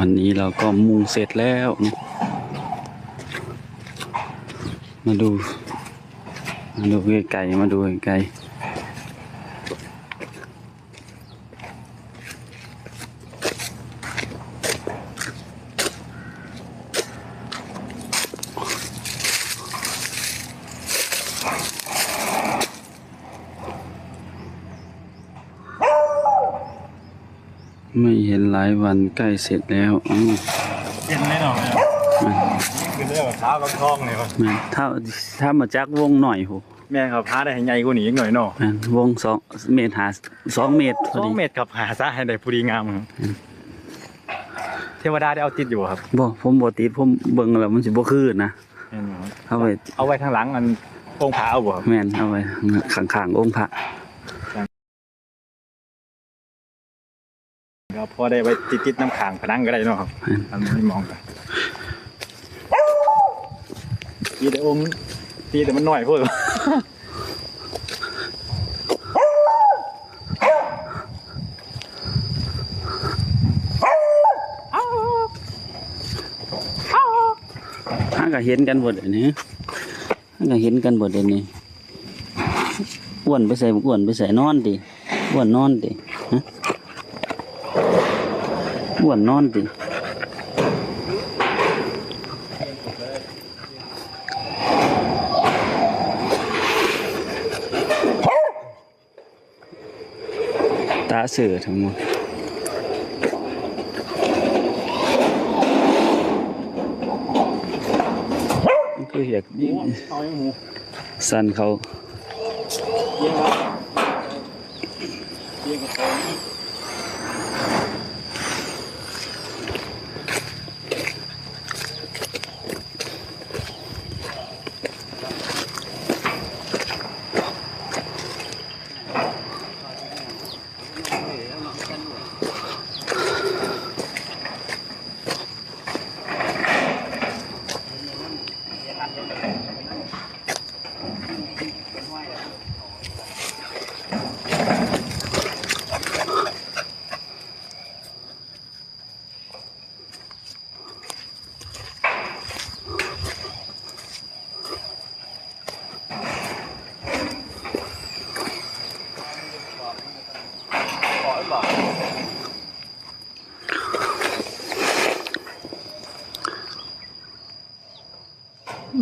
วันนี้เราก็มุงเสร็จแล้วนะมาดู มาดูไกลๆมาดูไกลๆไม่เห็นห ลายวันใกล้เสร็จแล้วอ๋อเย็นแน่นอนเลยคือเรื่องเท้ากับท้องเลยวะแม่นถ้าถ้ามาจักวงหน่อยโหแม่ครับพาได้ให้ใหญ่กว่านี้อีกหน่อยเนาะแม่นวงสองเมตรหาสองเมตรพสอองดีเมตรครับหาซะให้ได้ผู้ดีงามครับเทวดาได้เอาติดอยู่ครับบ่ผมบ่ติดผมเบิ่งแล้วมันสิบ่คือนะแม่นบ่ครับเอาไว้เอาไว้ทางหลังอันองค์พระเอาบ่ครับแม่นเอาไว้ข้างๆองค์พระ พอได้ไว้ติดติดๆน้ำขางผนังก็ได้เนาะครับอันนี้มองกันตีแต่องค์ตีแต่มันหน่อยพูดถ้าก็เห็นกันบ่เดี๋ยวนี้ถ้าก็เห็นกันบ่เดี๋ยวนี้อ้วนไปใส่บ่อ้วนไปใส่นอนติอ้วนนอนติฮะ อ้วนนอนติตาเสือทั้งหมดมันคือยากเอาอย่างสั่นเขา เยี่ยงครับเยี่ยงกับของ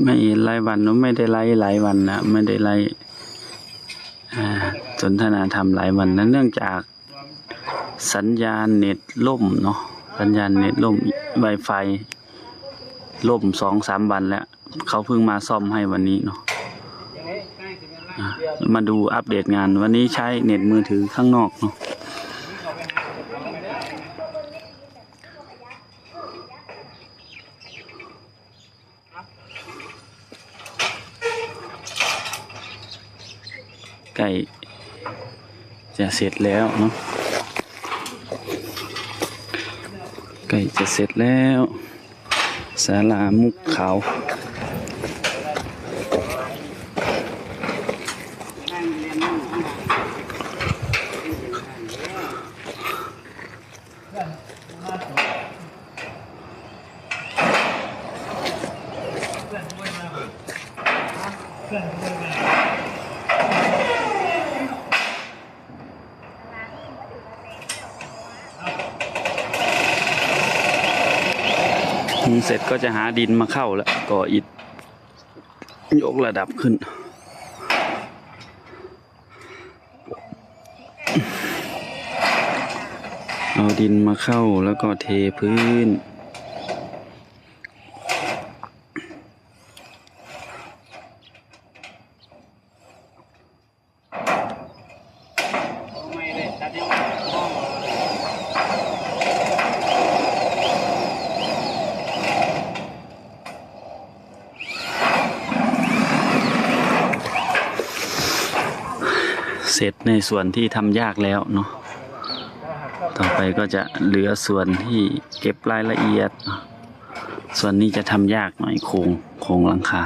ไม่ไล่วันนอะไม่ได้ไล่หลายวันนะไม่ได้ไล่สนทนาธรรมหลายวันนั้นเนื่องจากสัญญาณเน็ตล่มเนาะสัญญาณเน็ตล่ม Wi-Fi ล่มสองสามวันแล้ว เขาเพิ่งมาซ่อมให้วันนี้เนาะะมาดูอัปเดตงานวันนี้ใช้เน็ตมือถือข้างนอกเนาะ ใกล้จะเสร็จแล้วเนาะใกล้จะเสร็จแล้วศาลามุกขา เสร็จก็จะหาดินมาเข้าแล้วก่ออิฐยกระดับขึ้น เอาดินมาเข้าแล้วก็เทพื้น เสร็จในส่วนที่ทำยากแล้วเนาะต่อไปก็จะเหลือส่วนที่เก็บรายละเอียด ส่วนนี้จะทำยากหน่อยโครงโครงหลังคา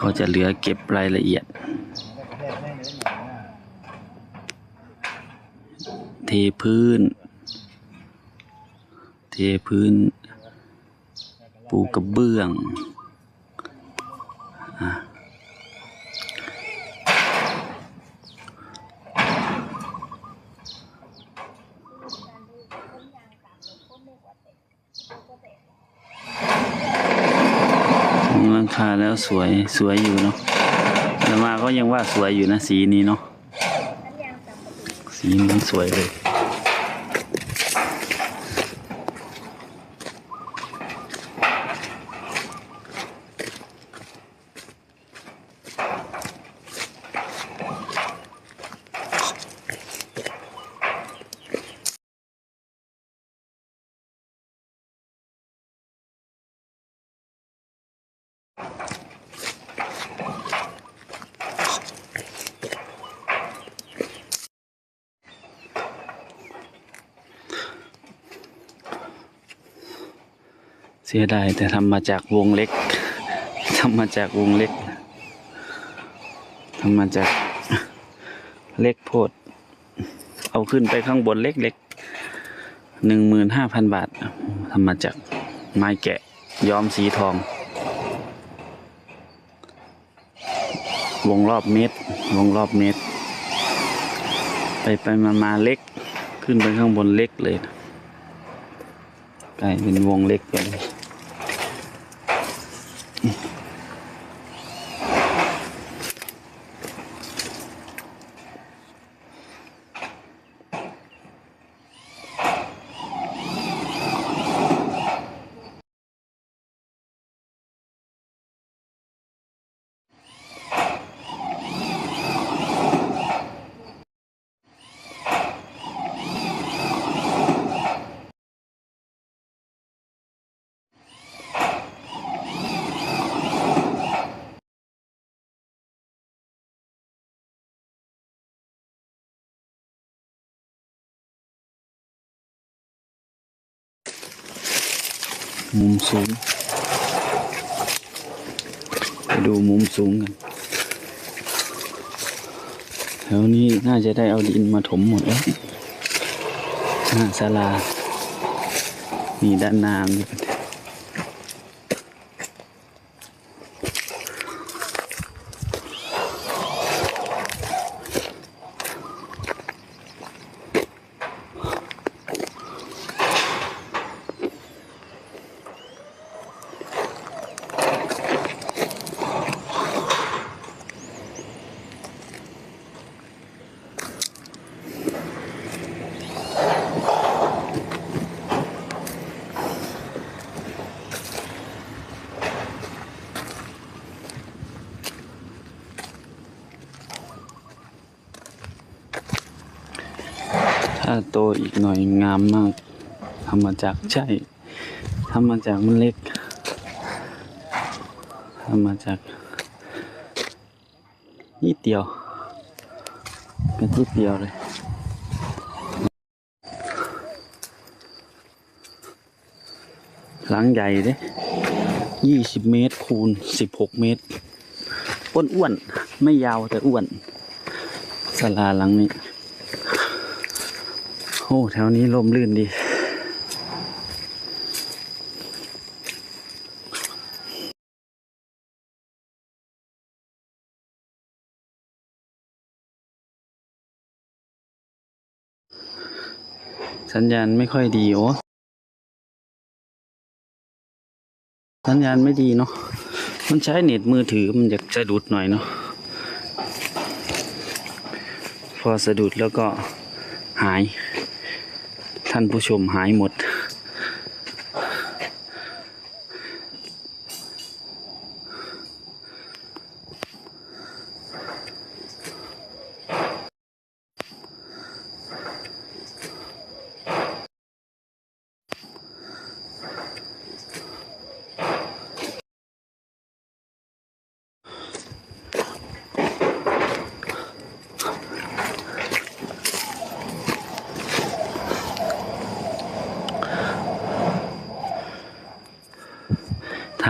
ก็จะเหลือเก็บรายละเอียด เทพื้น เทพื้น ปูกระเบื้องอะ หลังคาแล้วสวยสวยอยู่เนาะแต่มาก็ยังว่าสวยอยู่นะสีนี้เนาะสีนี้สวยเลย สียดายแต่ทำมาจากวงเล็กทำมาจากวงเล็กทำมาจากเล็กโพด เอาขึ้นไปข้างบนเล็กๆหนึ่งหมื่นห้าพันบาททำมาจากไม้แกะย้อมสีทอง วงรอบเมตรวงรอบเมตรไปไปมามาเล็กขึ้นไปข้างบนเล็กเลยกลายเป็นวงเล็กไปเลย มุมสูงไปดูมุมสูงกัน แถวนี้น่าจะได้เอาดินมาถมหมดแล้วหน้าศาลามีด้านหน้ามีกันถ้าโตอีกหน่อยงามมากทำมาจากใช่ทำมาจากมันเล็กทำมาจากนิดเดียวเป็นนิดเดียวเลยหลังใหญ่เด้ยี่สิบเมตรคูณสิบหกเมตรอ้วนอ้วนๆไม่ยาวแต่อ้วนศาลาหลังนี้ อ้แถวนี้ลมลื่นดีสัญญาณไม่ค่อยดีโอ้สัญญาณไม่ดีเนาะ มันใช้เน็ตมือถือมันจะสะดุดหน่อยเนาะ พอสะดุดแล้วก็หาย ท่านผู้ชมหายหมด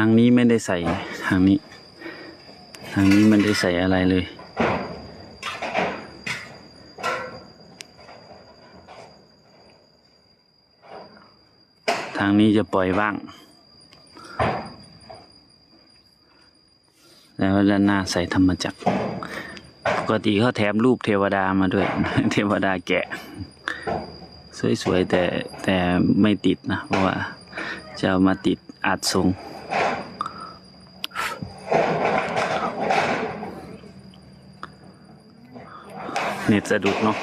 างนี้ไม่ได้ใส่ทางนี้ ทางนี้ไม่ได้ใส่อะไรเลย ทางนี้จะปล่อยว่าง แล้วด้านหน้าใส่ธรรมจักรปกติเขาแถมรูปเทวดามาด้วย เทวดาแกะ สวยๆแต่แต่ไม่ติดนะ เพราะว่าจะเอามาติดอัดทรง เน็ตสะดุดเนาะ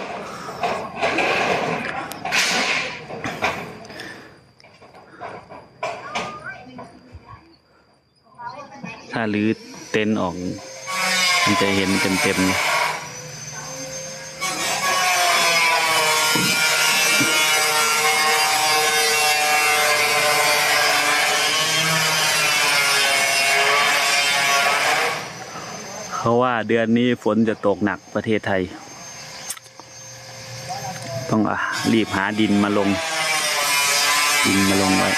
ถ้าลื้อเต็นท์ออก มันจะเห็นเต็มๆเลยเขาว่าเดือนนี้ฝนจะตกหนักประเทศไทย ต้องอะรีบหาดินมาลง ดินมาลงไว้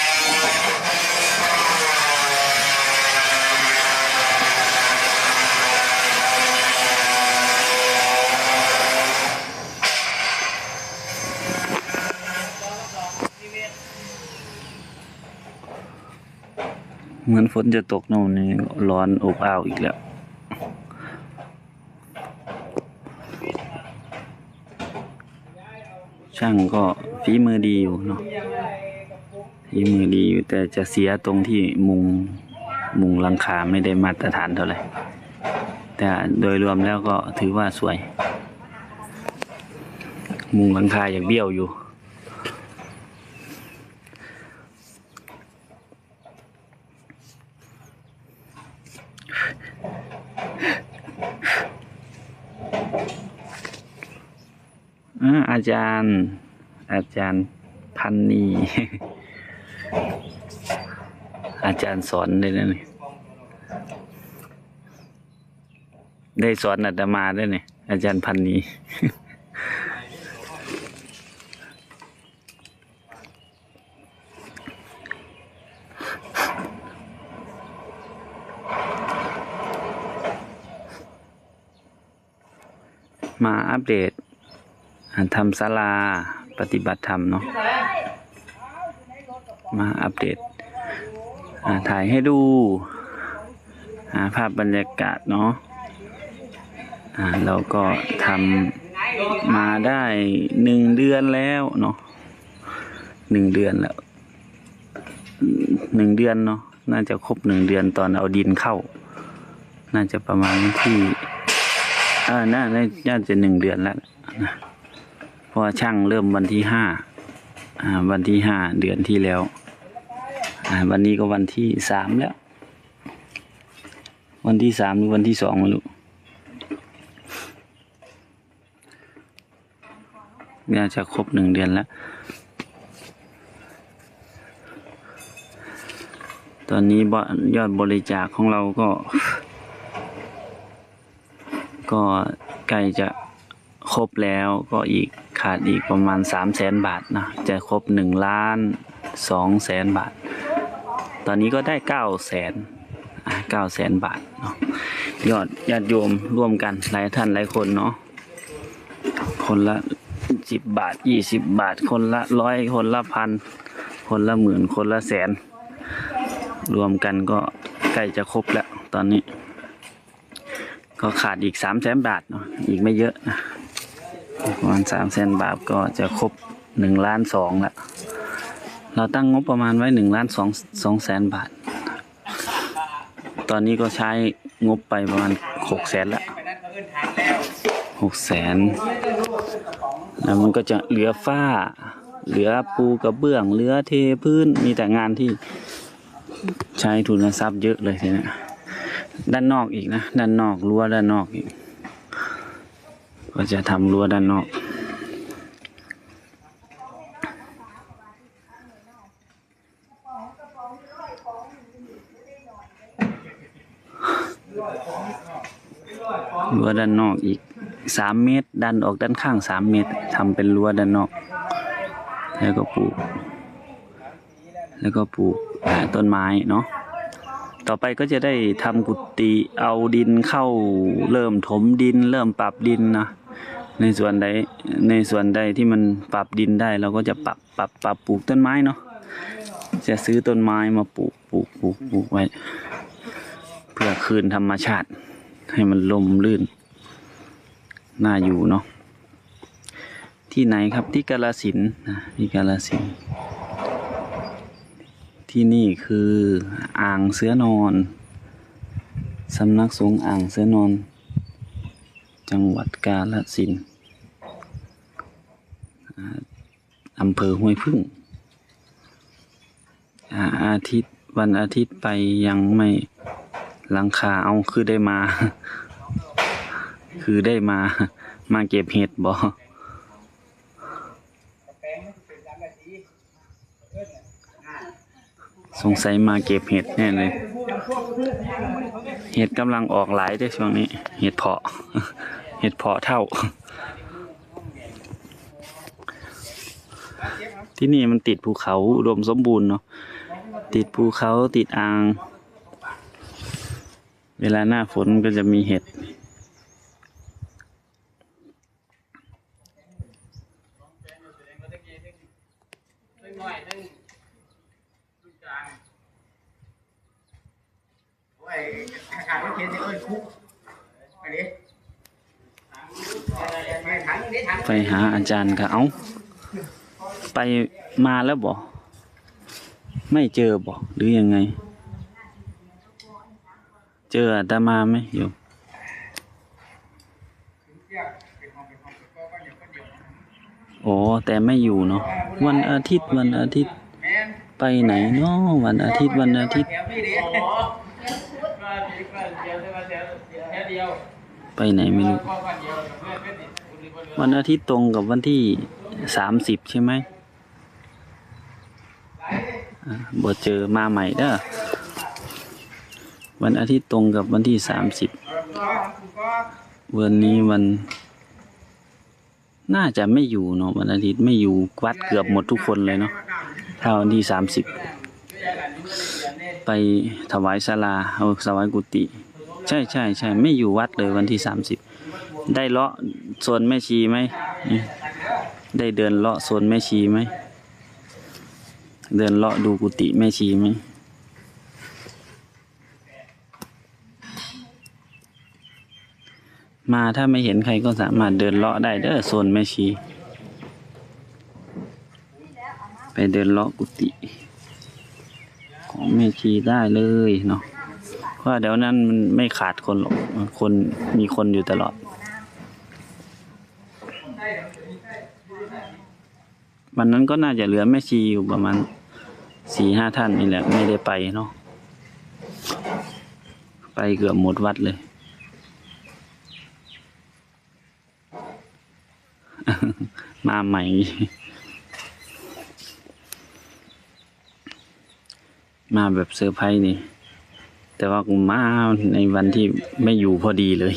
เหมือนฝนจะตกโน่นนี่ร้อนอบอ้าวอีกแล้ว ช่างก็ฝีมือดีอยู่เนาะฝีมือดีอยู่แต่จะเสียตรงที่มุงมุงลังคาไม่ได้มาตรฐานเท่าไหร่แต่โดยรวมแล้วก็ถือว่าสวย มุงลังคาอย่างเบี้ยวอยู่ อาจารย์ อาจารย์พันนีอาจารย์สอนเลยนะนี่ได้สอนอาตมาด้วยนี่อาจารย์พันนีมาอัปเดต ทำศาลาปฏิบัติธรรมเนาะมาอัปเดตถ่ายให้ดูภาพบรรยากาศเนาะเราก็ทำมาได้หนึ่งเดือนแล้วเนาะหนึ่งเดือนแล้วหนึ่งเดือนเนาะน่าจะครบหนึ่งเดือนตอนเอาดินเข้า น่าจะประมาณที่ออน่าน่าน่าจะหนึ่งเดือนแล้วนะ เพราะช่างเริ่มวันที่ห้าวันที่ห้าเดือนที่แล้ว วันนี้ก็วันที่สามแล้ว วันที่สามหรือวันที่สองไม่รู้น่าจะครบหนึ่งเดือนแล้ว ตอนนี้ยอดบริจาคของเราก็ ก็ใกล้จะครบแล้วก็อีก ขาดอีกประมาณสามแสนบาทนะจะครบหนึ่งล้านสองแสนบาท ตอนนี้ก็ได้เก้าแสนเก้าแสนบาทเนาะยอดญาติโยมร่วมกันหลายท่านหลายคนเนาะคนละสิบบาทยี่สิบบาท คนละร้อยคนละพัน คนละหมื่นคนละแสน รวมกันก็ใกล้จะครบแล้วตอนนี้ ก็ขาดอีกสามแสนบาทเนาะอีกไม่เยอะนะ ประมาณสามแสนบาทก็จะครบหนึ่งล้านสองละเราตั้งงบประมาณไว้หนึ่งล้านสองสองแสนบาท ตอนนี้ก็ใช้งบไปประมาณหกแสนละหกแสนแล้วมันก็จะเหลือฝ้า เหลือปูกระเบื้อง เหลือเทพื้น มีแต่งานที่ใช้ทุนทรัพย์เยอะเลยทีนี้ด้านนอกอีกนะ ด้านนอกรั้วด้านนอกอีก ก็จะทำรั้วด้านนอก รั้วด้านนอกอีกสามเมตร ดันออกด้านข้างสามเมตรทำเป็นรั้วด้านนอก แล้วก็ปลูก แล้วก็ปลูกต้นไม้เนาะต่อไปก็จะได้ทำกุฏิเอาดินเข้าเริ่มถมดิน เริ่มปรับดินนะ ในส่วนใดในส่วนใดที่มันปรับดินได้เราก็จะปรับปรับปรับปลูกต้นไม้เนาะจะซื้อต้นไม้มาปลูกปลูกปลูกปลูกไว้ เพื่อคืนธรรมชาติ ให้มันลมลื่นน่าอยู่เนาะที่ไหนครับที่กาลสินนะที่กาลสิน ที่นี่คืออ่างเสือนอนสำนักสงฆ์อ่างเสือนอน จังหวัดกาลสินธุ์อ่า อำเภอห้วยพึ่งอาอาทิตย์วันอาทิตย์ไปยังไม่หลังคาเอาคือได้มา คือได้มา มาเก็บเห็ดบ่สงสัยมาเก็บเห็ดแน่เลย เห็ดกำลังออกหลายด้วยช่วงนี้ เห็ดเพาะ เห็ดเพาะเท่า ที่นี่มันติดภูเขาอุดมสมบูรณ์เนาะติดภูเขาติดอ่าง เวลาหน้าฝนก็จะมีเห็ดไปหาอาจารย์ก็เอา ไปมาแล้วบ่ไม่เจอบ่หรือยังไง เจออาตมาไหมอยู่โอ้แต่ไม่อยู่เนาะวันอาทิตย์วันอาทิตย์ ไปไหนเนาะวันอาทิตย์วันอาทิตย์ ไปไหนไม่รู้วันอาทิตย์ตรงกับวันที่สามสิบใช่ไหม บ่เจอมาใหม่เด้อวันอาทิตย์ตรงกับวันที่สามสิบวันนี้วัน น่าจะไม่อยู่เนาะวันอาทิตย์ไม่อยู่วัดเกือบหมดทุกคนเลยเนาะถ้าวันที่สามสิบไปถวายศาลาเอาถวายกุฏิใช่ใช่ใช่ไม่อยู่วัดเลยวันที่สามสิบได้เลาะโซนแม่ชีไหมอืมได้เดินเลาะโซนแม่ชีไหม เดินเลาะดูกุฏิแม่ชีไหมมาถ้าไม่เห็นใครก็สามารถเดินเลาะได้เด้อโซนแม่ชี ไปเดินเลาะกุฏิของแม่ชีได้เลยเนาะเพราะเดี๋ยวนั้นมันไม่ขาดคนหรอกคนมีคนอยู่ตลอด วันนั้นก็น่าจะเหลือแม่ชีอยู่ประมาณ สี่ห้าท่านนี่แหละ ไม่ได้ไปเนาะไปเกือบหมดวัดเลยมาใหม่ มาแบบเซอร์ไพรส์นี่ แต่ว่ากูมาในวันที่ไม่อยู่พอดีเลย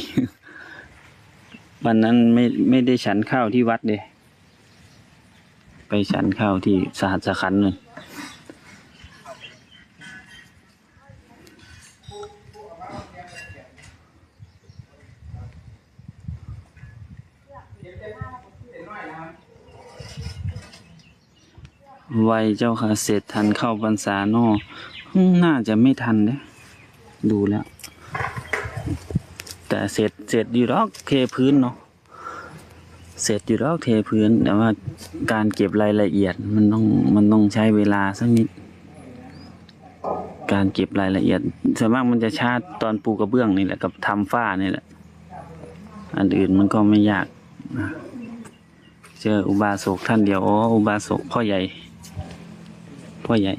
วันนั้นไม่ไม่ได้ฉันข้าวที่วัดเลย ไปฉันข้าวที่สหัสขันธ์เลย ไวยเจ้าค่ะเสร็จทันเข้าพรรษาเนออืมน่าจะไม่ทันเด้ดูแล้ว แต่เสร็จเสร็จอยู่รอกเทพื้นเนาะเสร็จอยู่แล้วเทพื้น แต่ว่าการเก็บรายละเอียดมันต้องมันต้องใช้เวลาสักนิด การเก็บรายละเอียดส่วนมากมันจะช้าตอนปูกระเบื้องนี่แหละกับทำฝ้านี่แหละ อันอื่นมันก็ไม่ยากนะเจออุบาสกท่านเดียวอ๋ออุบาสกพ่อใหญ่ พ่อใหญ่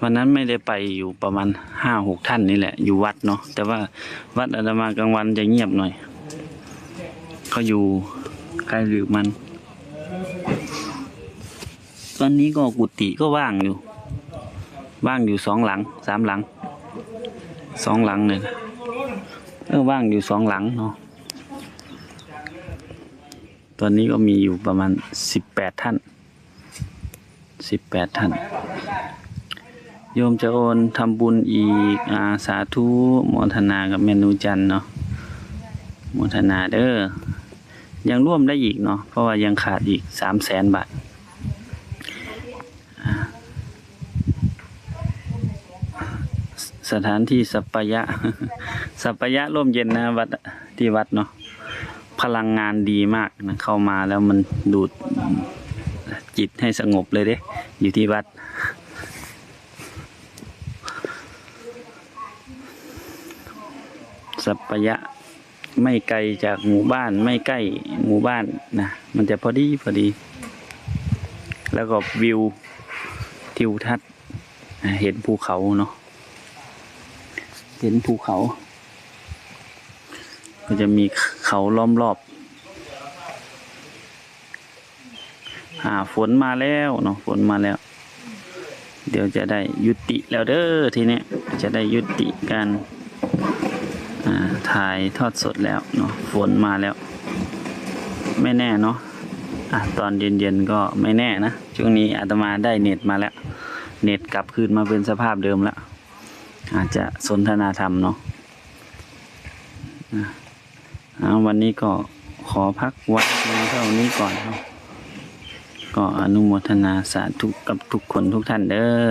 วันนั้นไม่ได้ไปอยู่ประมาณห้าหกท่านนี่แหละ อยู่วัดเนาะแต่ว่าวัดอาตมากลางวันจะเงียบหน่อยเขาอยู่ใกล้หรือมัน ตอนนี้ก็กุฏิก็ว่างอยู่ ว่างอยู่สองหลังสามหลังสองหลังเลยนะเออว่างอยู่สองหลังเนาะ ตอนนี้ก็มีอยู่ประมาณ18ท่าน18ท่าน โยมจะโอนทำบุญอีกอาสาธุโมทนากับเมนูจันเนาะโมทนาเด้อยังร่วมได้อีกเนาะเพราะว่ายังขาดอีกสามแสนบาทสถานที่สัปปะยะ สัปปะยะร่มเย็นนะวัดที่วัดเนาะ พลังงานดีมากนะเข้ามาแล้วมันดูดจิตให้สงบเลยเด้อยู่ที่วัด สัปปายะไม่ไกลจากหมู่บ้านไม่ใกล้หมู่บ้านนะมันจะพอดีพอดี แล้วก็วิวทิวทัศน์เห็นภูเขาเนาะเห็นภูเขา ก็จะมีเขาล้อมรอบอ่าฝนมาแล้วเนาะฝนมาแล้ว เดี๋ยวจะได้ยุติแล้วเด้อทีนี้จะได้ยุติการถ่ายทอดสดแล้วเนาะฝนมาแล้ว ไม่แน่เนาะอะตอนเย็นๆก็ไม่แน่นะช่วงนี้อาตมาได้เน็ตมาแล้ว เน็ตกลับคืนมาเป็นสภาพเดิมแล้ว อาจจะสนทนาธรรมเนาะ วันนี้ก็ขอพักวัดเท่านี้ก่อนเนาะก็อนุโมทนาสาธุกับทุกคนทุกท่านเด้อ